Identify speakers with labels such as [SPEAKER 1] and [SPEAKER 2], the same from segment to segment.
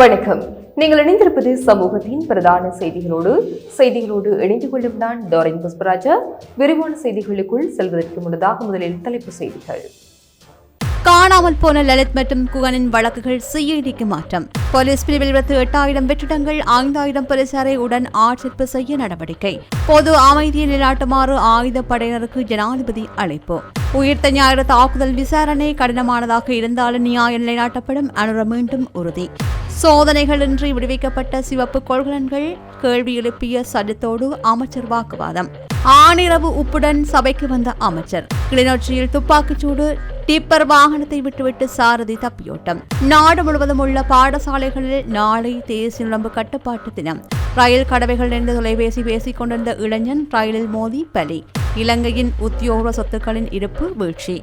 [SPEAKER 1] வணக்கம். நீங்கள் இணைந்திருப்பது சமூகத்தின் பிரதான செய்திகளோடு. செய்திகளோடு இணைந்து கொள்ளும் நான் டோரின் புஷ்பராஜா. விரிவான செய்திகளுக்குள் செல்வதற்கு முன்னதாக முதலில் தலைப்பு செய்திகள்.
[SPEAKER 2] காணாமல் போன லலித் மற்றும் குகனின் வழக்குகள் சிஐடிக்கு மாற்றம். போலீஸ் பிரிவில் இருபத்தி எட்டாயிரம் வெற்றிடங்கள் ஐந்தாயிரம் போலீசாரை உடன் ஆட்சேர்ப்பு செய்ய நடவடிக்கை. பொது அமைதியை நிலைநாட்டுமாறு ஆயுதப்படையினருக்கு ஜனாதிபதி அழைப்பு. உயிர்த்த ஞாயிறு தாக்குதல் விசாரணை கடினமானதாக இருந்தாலும் நியாயம் நிலைநாட்டப்படும். அனுர மீண்டும் உறுதி. சோதனைகளின்றி விடுவிக்கப்பட்ட சிவப்பு கொள்கலன்கள் கேள்வி எழுப்பிய சஜித்தோடு அமைச்சர் வாக்குவாதம். ஆனிரவு உப்புடன் சபைக்கு வந்த அமைச்சர். கிளிநொச்சியில் துப்பாக்கிச்சூடு டிப்பர் வாகனத்தை விட்டுவிட்டு சாரதி தப்பியோட்டம். நாடு முழுவதும் உள்ள பாடசாலைகளில் நாளை தேசிய நுழம்பு கட்டுப்பாட்டு தினம். ரயில் கடவைகள் நின்று தொலைபேசி பேசிக் கொண்டிருந்த இளைஞன் ரயிலில் மோதி பலி. இலங்கையின் உத்தியோக சொத்துக்களின் இருப்பு வீழ்ச்சி.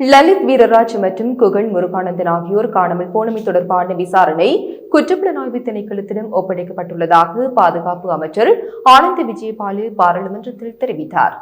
[SPEAKER 1] லலித் வீரராஜ் மற்றும் குகழ் முருகானந்தன் ஆகியோர் காணாமல் போனமை தொடர்பான விசாரணை குற்றப்புலனாய்வு திணைக்களத்திடம் ஒப்படைக்கப்பட்டுள்ளதாக பாதுகாப்பு அமைச்சர் ஆனந்த் விஜயபாலு பாராளுமன்றத்தில் தெரிவித்தார்.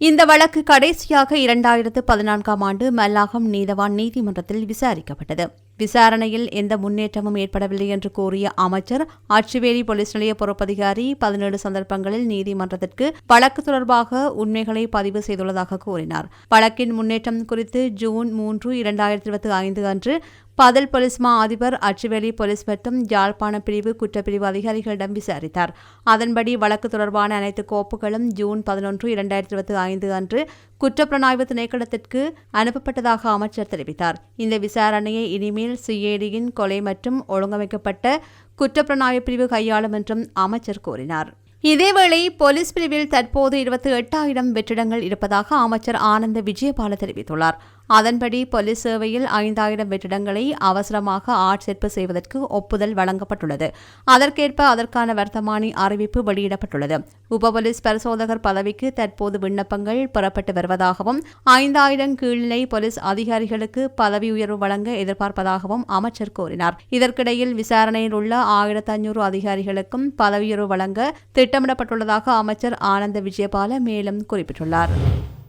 [SPEAKER 2] இந்த வழக்கு கடைசியாக இரண்டாயிரத்து பதினான்காம் ஆண்டு மல்லாகம் நீதவான் நீதிமன்றத்தில் விசாரிக்கப்பட்டது. விசாரணையில் எந்த முன்னேற்றமும் ஏற்படவில்லை என்று கூறிய அமைச்சர் ஆட்சிவேலி போலீஸ் நிலைய பொறுப்பதிகாரி பதினேழு சந்தர்ப்பங்களில் நீதிமன்றத்திற்கு வழக்கு தொடர்பாக உண்மைகளை பதிவு செய்துள்ளதாக கூறினார். வழக்கின் முன்னேற்றம் குறித்து ஜூன் மூன்று இரண்டாயிரத்தி இருபத்தி ஐந்து அன்று பதல் போலீஸ் மா அதிபர் அச்சுவேலி போலீஸ் மற்றும் யாழ்ப்பாண பிரிவு குற்றப்பிரிவு அதிகாரிகளிடம் விசாரித்தார். அதன்படி வழக்கு தொடர்பான அனைத்து கோப்புகளும் ஜூன் பதினொன்று இரண்டாயிரத்தி இருபத்தி ஐந்து அன்று குற்றப்புலனாய்வு திணைக்களத்திற்கு அனுப்பப்பட்டதாக அமைச்சர் தெரிவித்தார். இந்த விசாரணையை இனிமேல் சிஏடியின் கொலை மற்றும் ஒழுங்கமைக்கப்பட்ட குற்றப்புலனாய்வு பிரிவு கையாளும் என்றும் அமைச்சர் கூறினார். இதேவேளை போலீஸ் பிரிவில் தற்போது இருபத்தி எட்டாயிரம் வெற்றிடங்கள் இருப்பதாக அமைச்சர் ஆனந்த விஜயபால தெரிவித்துள்ளார். அதன்படி போலீஸ் சேவையில் ஐந்தாயிரம் வெற்றிடங்களை அவசரமாக ஆட்சேர்ப்பு செய்வதற்கு ஒப்புதல் வழங்கப்பட்டுள்ளது. அதற்கேற்ப அதற்கான வர்த்தமானி அறிவிப்பு வெளியிடப்பட்டுள்ளது. உப போலீஸ் பரிசோதகர் பதவிக்கு தற்போது விண்ணப்பங்கள் பெறப்பட்டு வருவதாகவும் ஐந்தாயிரம் கீழ்நிலை போலீஸ் அதிகாரிகளுக்கு பதவி உயர்வு வழங்க எதிர்பார்ப்பதாகவும் அமைச்சர் கூறினார். இதற்கிடையில் விசாரணையில் உள்ள ஆயிரத்தி ஐநூறு அதிகாரிகளுக்கும் பதவியுயர்வு வழங்க திட்டமிடப்பட்டுள்ளதாக அமைச்சர் ஆனந்த விஜயபால மேலும் குறிப்பிட்டுள்ளார்.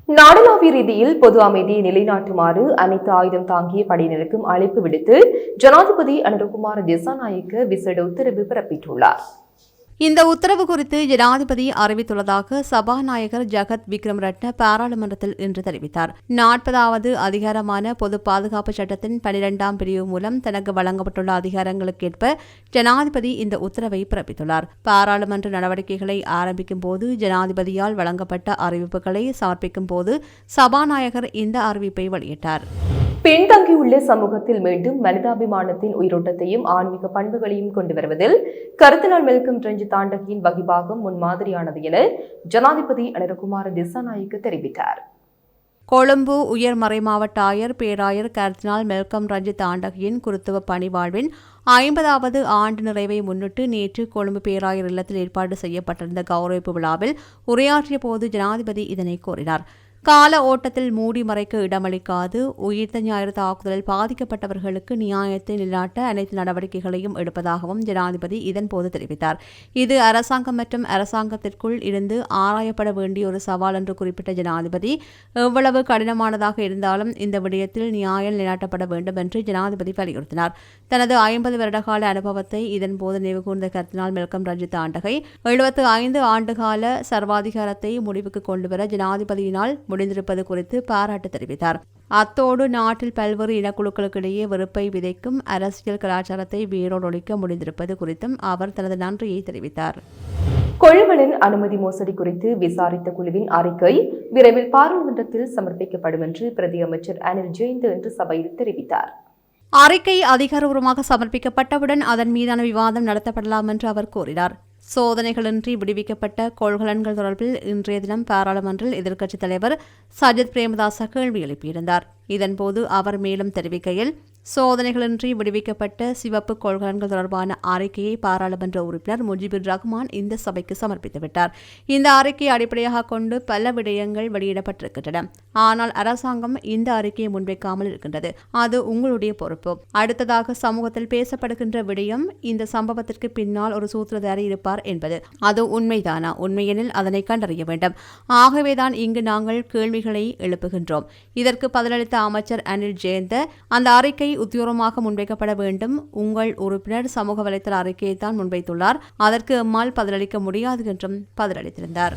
[SPEAKER 1] நாடளாவிய ரீதியில் பொது அமைதியை நிலைநாட்டுமாறு அனைத்து ஆயுதம் தாங்கிய படையினருக்கும் அழைப்பு விடுத்து ஜனாதிபதி அனுரகுமார் திசாநாயக்க விசேட உத்தரவு பிறப்பித்துள்ளார்.
[SPEAKER 2] இந்த உத்தரவு குறித்து ஜனாதிபதி அறிவித்துள்ளதாக சபாநாயகர் ஜகத் விக்ரம் ரட்ன பாராளுமன்றத்தில் இன்று தெரிவித்தார். நாற்பதாவது அதிகாரமான பொது பாதுகாப்பு சட்டத்தின் பனிரெண்டாம் பிரிவு மூலம் தனக்கு வழங்கப்பட்டுள்ள அதிகாரங்களுக்கேற்ப ஜனாதிபதி இந்த உத்தரவை பிறப்பித்துள்ளார். பாராளுமன்ற நடவடிக்கைகளை ஆரம்பிக்கும் போது ஜனாதிபதியால் வழங்கப்பட்ட அறிவிப்புகளை சமர்ப்பிக்கும் போது சபாநாயகர் இந்த அறிவிப்பை வெளியிட்டார்.
[SPEAKER 1] பின்தங்கியுள்ள சமூகத்தில் மீண்டும் மனிதாபிமானத்தின் உயிரோட்டத்தையும் ஆன்மீக பண்புகளையும் கொண்டு வருவதில் கருத்தினால் மெல்கும் ரஞ்சித் தாண்டகியின் வகிபாகம் முன்மாதிரியானது என ஜனாதிபதி அனிரகுமார திசாநாயக்க தெரிவித்தார்.
[SPEAKER 2] கொழும்பு உயர் மறைமாவட்ட ஆயர் பேராயர் கர்தினால் மெல்கம் ரஞ்சித் ஆண்டகியின் குருத்துவ பணிவாழ்வின் ஐம்பதாவது ஆண்டு நிறைவை முன்னிட்டு நேற்று கொழும்பு பேராயர் இல்லத்தில் ஏற்பாடு செய்யப்பட்டிருந்த கௌரவிப்பு விழாவில் உரையாற்றிய போது ஜனாதிபதி இதனை கூறினார். கால ஓட்டத்தில் மூடி மறைக்க இடமளிக்காது. உயிர்த்த ஞாயிறு தாக்குதலில் பாதிக்கப்பட்டவர்களுக்கு நியாயத்தை நிலாட்ட அனைத்து நடவடிக்கைகளையும் எடுப்பதாகவும் ஜனாதிபதி இதன்போது தெரிவித்தார். இது அரசாங்கம் மற்றும் அரசாங்கத்திற்குள் இருந்து ஆராயப்பட வேண்டிய ஒரு சவால் என்று குறிப்பிட்ட ஜனாதிபதி எவ்வளவு கடினமானதாக இருந்தாலும் இந்த விடயத்தில் நியாயம் நிலாட்டப்பட வேண்டும் என்று ஜனாதிபதி வலியுறுத்தினார். தனது ஐம்பது வருடகால அனுபவத்தை இதன்போது நினைவுகூர்ந்த கருத்தினால் மெல்கம் ரஞ்சித் ஆண்டகை எழுபத்து ஐந்து ஆண்டுகால சர்வாதிகாரத்தை முடிவுக்கு கொண்டுவர ஜனாதிபதியினால் முடிந்திருப்பது குறித்து பாராட்டு தெரிவித்தார். அத்தோடு நாட்டில் பல்வேறு இனக்குழுக்களுக்கிடையே வெறுப்பை விதைக்கும் அரசியல் கலாச்சாரத்தை வேரோடு ஒழிக்க முடிந்திருப்பது குறித்தும் அவர் தனது நன்றியை தெரிவித்தார்.
[SPEAKER 1] கொழுவலின் அனுமதி மோசடி குறித்து விசாரித்த குழுவின் அறிக்கை விரைவில் பாராளுமன்றத்தில் சமர்ப்பிக்கப்படும் என்று பிரதி அமைச்சர் அனில் ஜெயந்த் இன்று சபையில் தெரிவித்தார்.
[SPEAKER 2] அறிக்கை அதிகாரபூர்வமாக சமர்ப்பிக்கப்பட்டவுடன் அதன் மீதான விவாதம் நடத்தப்படலாம் என்று அவர் கூறினார். சோதனைகளின்றி விடுவிக்கப்பட்ட கொள்கலன்கள் தொடர்பில் இன்றைய தினம் பாராளுமன்றில் எதிர்க்கட்சித் தலைவர் சஜித் பிரேமதாச கேள்வி எழுப்பியிருந்தார். இதன்போது அவர் மேலும் தெரிவிக்கையில் சோதனைகளின்றி விடுவிக்கப்பட்ட சிவப்பு கொள்கலன்கள் தொடர்பான அறிக்கையை பாராளுமன்ற உறுப்பினர் முஜிபுர் ரஹ்மான் இந்த சபைக்கு சமர்ப்பித்துவிட்டார் இந்த அறிக்கையை அடிப்படையாக கொண்டு பல விடயங்கள் வெளியிடப்பட்டிருக்கின்றன. ஆனால் அரசாங்கம் இந்த அறிக்கையை முன்வைக்காமல் இருக்கின்றது. அது உங்களுடைய பொறுப்பு. அடுத்ததாக சமூகத்தில் பேசப்படுகின்ற விடயம் இந்த சம்பவத்திற்கு பின்னால் ஒரு சூத்திரதாரி இருப்பார் என்பது. அது உண்மைதானா? உண்மையெனில் அதனை கண்டறிய வேண்டும். ஆகவேதான் இங்கு நாங்கள் கேள்விகளை எழுப்புகின்றோம். இதற்கு பதிலளித்த அமைச்சர் அனில் ஜெயந்த அந்த அறிக்கை உத்தியோகமாக முன்வைக்கப்பட வேண்டும். உங்கள் உறுப்பினர் சமூக வலைத்தள அறிக்கையை தான் முன்வைத்துள்ளார். அதற்கு எம்மால் பதிலளிக்க முடியாது என்றும் பதிலளித்திருந்தார்.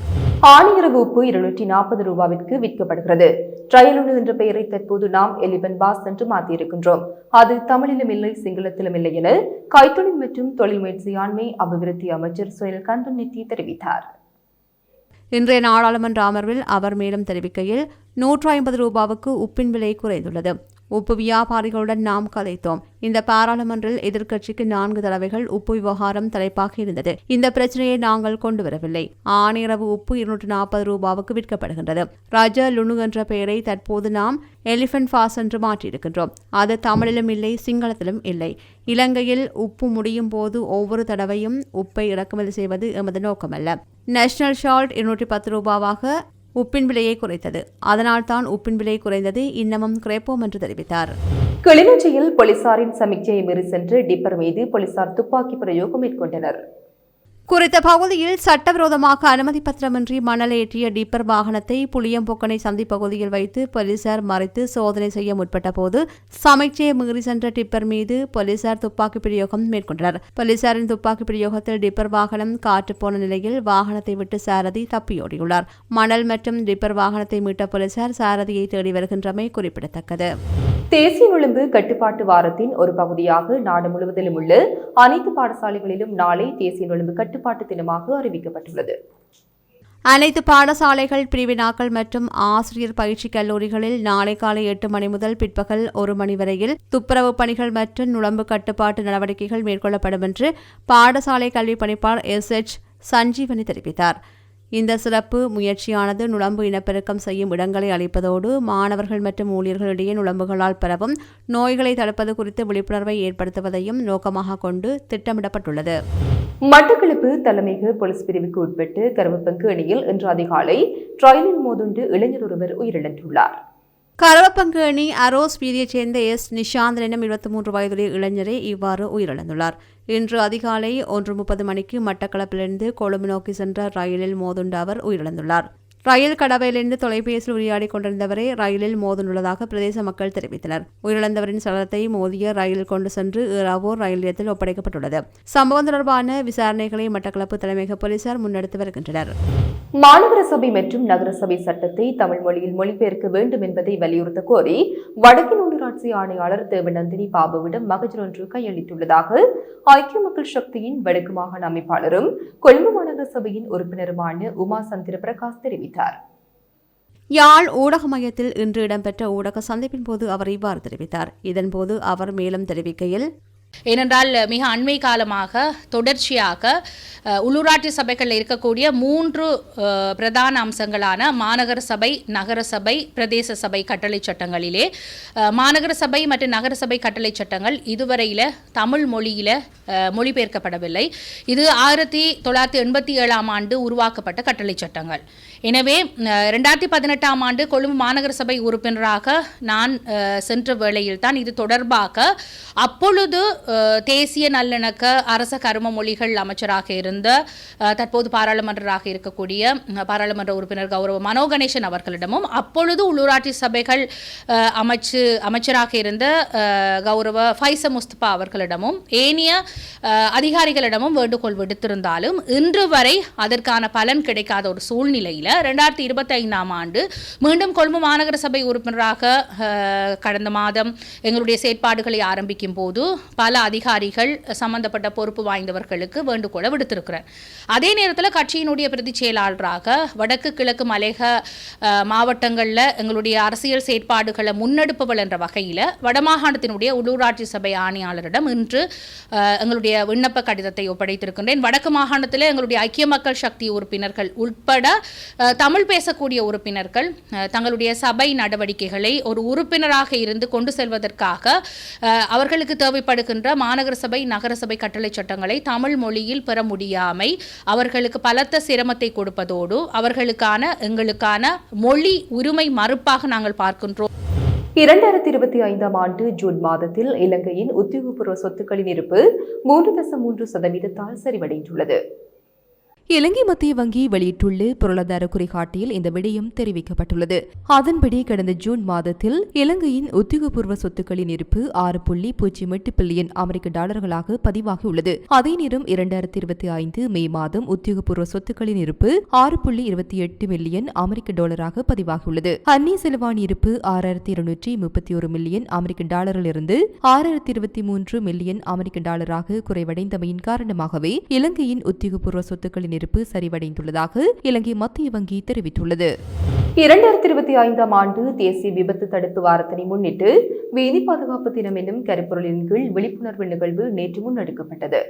[SPEAKER 1] ஆணியரவு உப்பு இருநூற்றி நாற்பது ரூபாவிற்கு விற்கப்படுகிறது. ட்ரையலுடு என்ற பெயரை தற்போது நாம் எலிபன் பாஸ் என்று மாற்றியிருக்கின்றோம் அது தமிழிலும் இல்லை சிங்களத்திலும் இல்லை என கைத்தொழில் மற்றும் தொழில் முயற்சியாண்மை அபிவிருத்தி அமைச்சர் சுயல் கந்தன்நெத்தி தெரிவித்தார்.
[SPEAKER 2] இன்றைய நாடாளுமன்ற அமர்வில் அவர் மேலும் தெரிவிக்கையில் நூற்று ஐம்பது ரூபாவுக்கு உப்பின் விலை குறைந்துள்ளது. உப்பு வியாபாரிகளுடன் நாம் கதைத்தோம். இந்த பாராளுமன்றில் எதிர்க்கட்சிக்கு நான்கு தடவைகள் உப்பு விவகாரம் தலைப்பாக இருந்தது. இந்த பிரச்சனையை நாங்கள் கொண்டு வரவில்லை ஆணையரவு உப்பு இருநூற்று நாற்பது ரூபாவுக்கு விற்கப்படுகின்றது. ரஜ லுணு என்ற பெயரை தற்போது நாம் எலிஃபென்ட் ஃபாஸ் என்று மாற்றியிருக்கின்றோம். அது தமிழிலும் இல்லை சிங்களத்திலும் இல்லை. இலங்கையில் உப்பு முடியும் போது ஒவ்வொரு தடவையும் உப்பை இறக்குமதி செய்வது எமது நோக்கமல்ல. நேஷனல் ஷால்ட் இருநூற்றி பத்து ரூபாவாக உப்பின் விலையை குறைத்தது. அதனால்தான் உப்பின் விலை குறைந்தது. இன்னமும் குறைப்போம் என்று தெரிவித்தார்.
[SPEAKER 1] கிளிநொச்சியில் போலீசாரின் சமிக்ஞையை மீறி சென்று டிப்பர் மீது போலீசார் துப்பாக்கி பிரயோகம் மேற்கொண்டனர்.
[SPEAKER 2] குறித்த பகுதியில் சட்டவிரோதமாக அனுமதி பத்திரமின்றி மணல் ஏற்றிய டிப்பர் வாகனத்தை புளியம்பொக்கனை சந்தி பகுதியில் வைத்து போலீசார் மறைத்து சோதனை செய்ய முற்பட்ட போது சமைச்சையை மீறி சென்ற டிப்பர் மீது போலீசார் துப்பாக்கி பிரயோகம் மேற்கொண்டனர். போலீசாரின் துப்பாக்கி பிரயோகத்தில் டிப்பர் வாகனம் காற்று போன நிலையில் வாகனத்தை விட்டு சாரதி தப்பியோடியுள்ளார். மணல் மற்றும் டிப்பர் வாகனத்தை மீட்ட போலீசார் சாரதியை தேடி வருகின்றமை குறிப்பிடத்தக்கது.
[SPEAKER 1] தேசிய விளிம்பு கட்டுப்பாட்டு வாரத்தின் ஒரு பகுதியாக நாடு முழுவதிலும் உள்ள அனைத்து பாடசாலைகளிலும் நாளை தேசிய விளிம்பு கட்டுப்பாட்டு தினமாக அறிவிக்கப்பட்டுள்ளது.
[SPEAKER 2] அனைத்து பாடசாலைகள் பிரிவினாக்கள் மற்றும் ஆசிரியர் பயிற்சி கல்லூரிகளில் நாளை காலை எட்டு மணி முதல் பிற்பகல் ஒரு மணி வரையில் துப்புரவு பணிகள் மற்றும் நுழம்பு கட்டுப்பாட்டு நடவடிக்கைகள் மேற்கொள்ளப்படும் என்று பாடசாலை கல்வி பணிப்பாளர் எஸ். எச். சஞ்சீவனி தெரிவித்தார். இந்த சிறப்பு முயற்சியானது நுழம்பு இனப்பெருக்கம் செய்யும் இடங்களை அளிப்பதோடு மாணவர்கள் மற்றும் ஊழியர்களிடையே நுழம்புகளால் பரவும் நோய்களை தடுப்பது குறித்து விழிப்புணர்வை ஏற்படுத்துவதையும் நோக்கமாக கொண்டு திட்டமிடப்பட்டுள்ளது.
[SPEAKER 1] மட்டக்களப்பு தலைமையக போலீஸ் பிரிவுக்கு உட்பட்டு கருவப்பங்கு அணியில் இன்று அதிகாலை ட்ரெயினில் மோதுண்டு இளைஞர் ஒருவர் உயிரிழந்துள்ளார்.
[SPEAKER 2] கரவப்பங்கு அணி அரோஸ் வீதியைச் சேர்ந்த எஸ். நிஷாந்த் எனும் இருபத்தி மூன்று வயதுடைய இளைஞரே இவ்வாறு உயிரிழந்துள்ளார். இன்று அதிகாலை ஒன்று முப்பது மணிக்கு மட்டக்களப்பிலிருந்து கொழும்பு நோக்கி சென்ற ரயிலில் மோதுண்ட அவர் உயிரிழந்துள்ளார். ரயில் கடவையிலிருந்து தொலைபேசியில் உரையாடி கொண்டிருந்தவரை ரயிலில் மோதுண்டுள்ளதாக பிரதேச மக்கள் தெரிவித்தனர். உயிரிழந்தவரின் சடலத்தை மோதிய ரயிலில் கொண்டு சென்று ஈராவூர் ரயில் நிலையத்தில் ஒப்படைக்கப்பட்டுள்ளது. சம்பவம் தொடர்பான விசாரணைகளை மட்டக்களப்பு தலைமையக போலீசார் முன்னெடுத்து வருகின்றனர்.
[SPEAKER 1] மாநகர சபை மற்றும் நகரசபை சட்டத்தை தமிழ் மொழியில் மொழிபெயர்க்க வேண்டும் என்பதை வலியுறுத்த கோரி வடக்கின் உள்ளூராட்சி ஆணையாளர் தேவநந்தினி பாபுவிடம் மகஜர் ஒன்று கையளித்துள்ளதாக ஐக்கிய மக்கள் சக்தியின் வடக்கு மாகாண அமைப்பாளரும் கொழும்பு மாநகர சபையின் உறுப்பினருமான உமா சந்திர பிரகாஷ் தெரிவித்தார்.
[SPEAKER 2] யாழ் ஊடக மையத்தில் இன்று இடம்பெற்ற ஊடக சந்திப்பின் போது அவர் இவ்வாறு தெரிவித்தார். இதன்போது அவர் மேலும் தெரிவிக்கையில்
[SPEAKER 3] ஏனென்றால் மிக அண்மை காலமாக தொடர்ச்சியாக உள்ளூராட்சி சபைகளில் இருக்கக்கூடிய மூன்று பிரதான அம்சங்களான மாநகர சபை நகர சபை பிரதேச சபை கட்டளை சட்டங்களிலே மாநகர சபை மற்றும் நகர சபை கட்டளை சட்டங்கள் இதுவரையில் தமிழ் மொழியில் மொழிபெயர்க்கப்படவில்லை. இது ஆயிரத்தி தொள்ளாயிரத்தி எண்பத்தி ஏழாம் ஆண்டு உருவாக்கப்பட்ட கட்டளை சட்டங்கள். எனவே ரெண்டாயிரத்தி பதினெட்டாம் ஆண்டு கொழும்பு மாநகர சபை உறுப்பினராக நான் சென்ற வேளையில் தான் இது தொடர்பாக அப்பொழுது தேசிய நல்லிணக்க அரச கரும மொழிகள் அமைச்சராக இருந்த தற்போது பாராளுமன்றராக இருக்கக்கூடிய பாராளுமன்ற உறுப்பினர் கௌரவ மனோ கணேசன் அவர்களிடமும் அப்பொழுது உள்ளூராட்சி சபைகள் அமைச்சு அமைச்சராக இருந்த கௌரவ ஃபைச முஸ்தபா அவர்களிடமும் ஏனைய அதிகாரிகளிடமும் வேண்டுகோள் விடுத்திருந்தாலும் இன்று வரை அதற்கான பலன் கிடைக்காத ஒரு சூழ்நிலையில் ரெண்டாயிரத்தி இருபத்தி ஐந்தாம் ஆண்டு மீண்டும் கொழும்பு மாநகர சபை உறுப்பினராக கடந்த மாதம் எங்களுடைய செயற்பாடுகளை ஆரம்பிக்கும் போது பல பல அதிகாரிகள் சம்பந்தப்பட்ட பொறுப்பு வாய்ந்தவர்களுக்கு வேண்டுகோளை விடுத்திருக்கிறேன் அதே நேரத்தில் கட்சியினுடைய பிரதி செயலாளராக வடக்கு கிழக்கு மலேக மாவட்டங்களில் எங்களுடைய அரசியல் செயற்பாடுகளை முன்னெடுப்பவள் என்ற வகையில் வடமாகாணத்தினுடைய உள்ளூராட்சி சபை ஆணையாளரிடம் இன்று எங்களுடைய விண்ணப்ப கடிதத்தை ஒப்படைத்திருக்கின்றேன். வடக்கு மாகாணத்தில் எங்களுடைய ஐக்கிய மக்கள் சக்தி உறுப்பினர்கள் உட்பட தமிழ் பேசக்கூடிய உறுப்பினர்கள் தங்களுடைய சபை நடவடிக்கைகளை ஒரு உறுப்பினராக இருந்து கொண்டு செல்வதற்காக அவர்களுக்கு தேவைப்படுகின்ற மாநகர சபை நகர சபை கட்டளை சட்டங்களை தமிழ் மொழியில் பெற முடியாமை அவர்களுக்கு பலத்த சிரமத்தை கொடுப்பதோடு அவர்களுக்கான எங்களுக்கான மொழி உரிமை மறுப்பாக நாங்கள் பார்க்கின்றோம்.
[SPEAKER 1] இரண்டாயிரத்தி இருபத்தி ஐந்தாம் ஆண்டு ஜூன் மாதத்தில் இலங்கையின் உத்தியோகபூர்வ சொத்துக்களின் இருப்பு மூன்று தசம் மூன்று சதவீதத்தால் சரிவடைந்துள்ளது.
[SPEAKER 4] இலங்கை மத்திய வங்கி வெளியிட்டுள்ள பொருளாதார குறிகாட்டியில் இந்த விடயம் தெரிவிக்கப்பட்டுள்ளது. அதன்படி கடந்த ஜூன் மாதத்தில் இலங்கையின் உத்தியோகபூர்வ சொத்துக்களின் இருப்பு ஆறு புள்ளி பூஜ்ஜியம் எட்டு பில்லியன் அமெரிக்க டாலர்களாக பதிவாகியுள்ளது. அதே நேரம் இரண்டாயிரத்தி இருபத்தி ஐந்து மே மாதம் உத்தியோகபூர்வ சொத்துக்களின் இருப்பு ஆறு புள்ளி இருபத்தி எட்டு மில்லியன் அமெரிக்க டாலராக பதிவாகியுள்ளது. அந்நிய செலவாணி இருப்பு ஆறாயிரத்தி இருநூற்றி முப்பத்தி ஒரு மில்லியன் அமெரிக்க டாலரிலிருந்து ஆறாயிரத்தி இருபத்தி மூன்று மில்லியன் அமெரிக்க டாலராக குறைவடைந்தமையின் காரணமாகவே இலங்கையின் உத்தியோகபூர்வ சொத்துக்களின் இருப்பு சரிவடைந்துள்ளதாக இலங்கை மத்திய வங்கி தெரிவித்துள்ளது.
[SPEAKER 1] இரண்டாயிரத்தி இருபத்தி ஐந்தாம் ஆண்டு தேசிய விபத்து தடுப்பு வாரத்தினை முன்னிட்டு வீதி பாதுகாப்பு தினம் எனும் கருப்பொருளின் கீழ் விழிப்புணர்வு நிகழ்வு நேற்று முன்னெடுக்கப்பட்டது.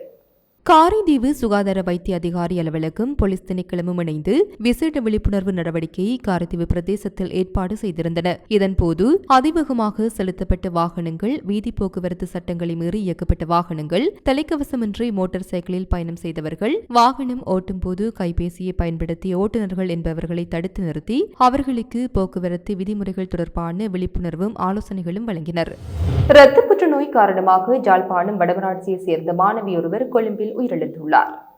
[SPEAKER 4] காரைதீவு சுகாதார வைத்திய அதிகாரி அலுவலகம் போலீஸ் திணைக்களமும் இணைந்து விசேட விழிப்புணர்வு நடவடிக்கையை காரைதீவு பிரதேசத்தில் ஏற்பாடு செய்திருந்தன. இதன்போது அதிவேகமாக செலுத்தப்பட்ட வாகனங்கள் வீதி போக்குவரத்து சட்டங்களை மீறி இயக்கப்பட்ட வாகனங்கள் தலைக்கவசமின்றி மோட்டார் சைக்கிளில் பயணம் செய்தவர்கள் வாகனம் ஓட்டும் போது கைபேசியை பயன்படுத்திய ஓட்டுநர்கள் என்பவர்களை தடுத்து நிறுத்தி அவர்களுக்கு போக்குவரத்து விதிமுறைகள் தொடர்பான விழிப்புணர்வும் ஆலோசனைகளும் வழங்கினர்.
[SPEAKER 1] இரத்த புற்றுநோய் காரணமாக ஜாழ்ப்பாணம் வடமராட்சியை சேர்ந்த மாணவி ஒருவர் கொழும்பில் உயிரிழந்துள்ளார்.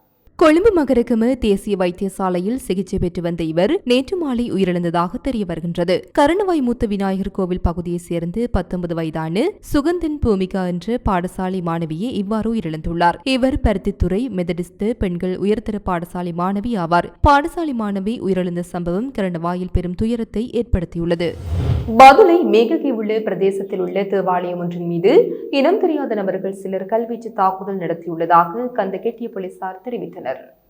[SPEAKER 4] கொழும்பு மகரகம தேசிய வைத்தியசாலையில் சிகிச்சை பெற்று வந்த இவர் நேற்று மாலை உயிரிழந்ததாக தெரிய வருகின்றது. கருணவாய் மூத்த விநாயகர் கோவில் பகுதியைச் சேர்ந்து பத்தொன்பது வயதான சுகந்தன் பூமிகா என்ற பாடசாலை மாணவியே இவ்வாறு உயிரிழந்துள்ளார். இவர் பருத்தித்துறை மெதடிஸ்ட் பெண்கள் உயர்தர பாடசாலை மாணவி ஆவார். பாடசாலை மாணவி உயிரிழந்த சம்பவம் கருணவாயில் பெரும் துயரத்தை ஏற்படுத்தியுள்ளது.
[SPEAKER 1] பதுளை மேககி உள்ள பிரதேசத்தில் உள்ள தேவாலயம் ஒன்றின் மீது இனம் தெரியாத நபர்கள் சிலர் கல்வீச்சு தாக்குதல் நடத்தியுள்ளதாக கந்தகெட்டிய போலீசார் தெரிவித்தனர்.
[SPEAKER 4] para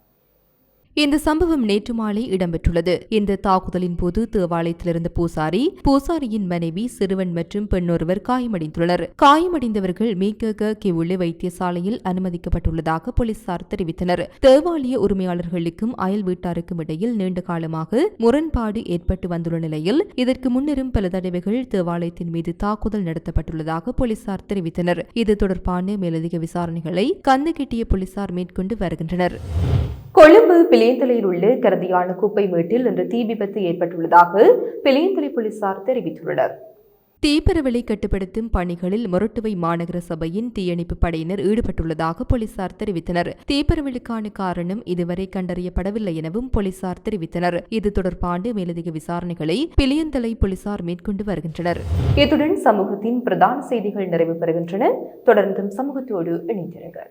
[SPEAKER 4] இந்த சம்பவம் நேற்று மாலை இடம்பெற்றுள்ளது. இந்த தாக்குதலின் போது தேவாலயத்தில் இருந்த பூசாரி பூசாரியின் மனைவி சிறுவன் மற்றும் பெண்ணொருவர் காயமடைந்துள்ளனர். காயமடைந்தவர்கள் மீகக கிவுள்ளி வைத்தியசாலையில் அனுமதிக்கப்பட்டுள்ளதாக போலீசார் தெரிவித்தனர். தேவாலய உரிமையாளர்களுக்கும் அயல் வீட்டாருக்கும் இடையில் நீண்ட காலமாக முரண்பாடு ஏற்பட்டு வந்துள்ள நிலையில் இதற்கு முன்னரும் பல தடவைகள் தேவாலயத்தின் மீது தாக்குதல் நடத்தப்பட்டுள்ளதாக போலீசார் தெரிவித்தனர். இது தொடர்பான மேலதிக விசாரணைகளை கந்துகிட்டிய போலீசார் மேற்கொண்டு வருகின்றனர்.
[SPEAKER 1] கொழும்பு பிளியந்தலையில் உள்ள கரதியான குப்பை மேட்டில் இன்று தீ விபத்து ஏற்பட்டுள்ளதாக பிளியந்தலை போலீசார் தெரிவித்துள்ளனர்.
[SPEAKER 4] தீப்பரவலை கட்டுப்படுத்தும் பணிகளில் மொரட்டுவை மாநகர சபையின் தீயணைப்பு படையினர் ஈடுபட்டுள்ளதாக போலீசார் தெரிவித்தனர். தீப்பரவலுக்கான காரணம் இதுவரை கண்டறியப்படவில்லை எனவும் போலீசார் தெரிவித்தனர். இது தொடர்பான மேலதிக விசாரணைகளை பிளியந்தலை போலீசார் மேற்கொண்டு வருகின்றனர்.
[SPEAKER 1] இத்துடன் சமூகத்தின் பிரதான செய்திகள் நிறைவு பெறுகின்றன. தொடர்ந்தும் சமூகத்தோடு இணைந்திருங்கள்.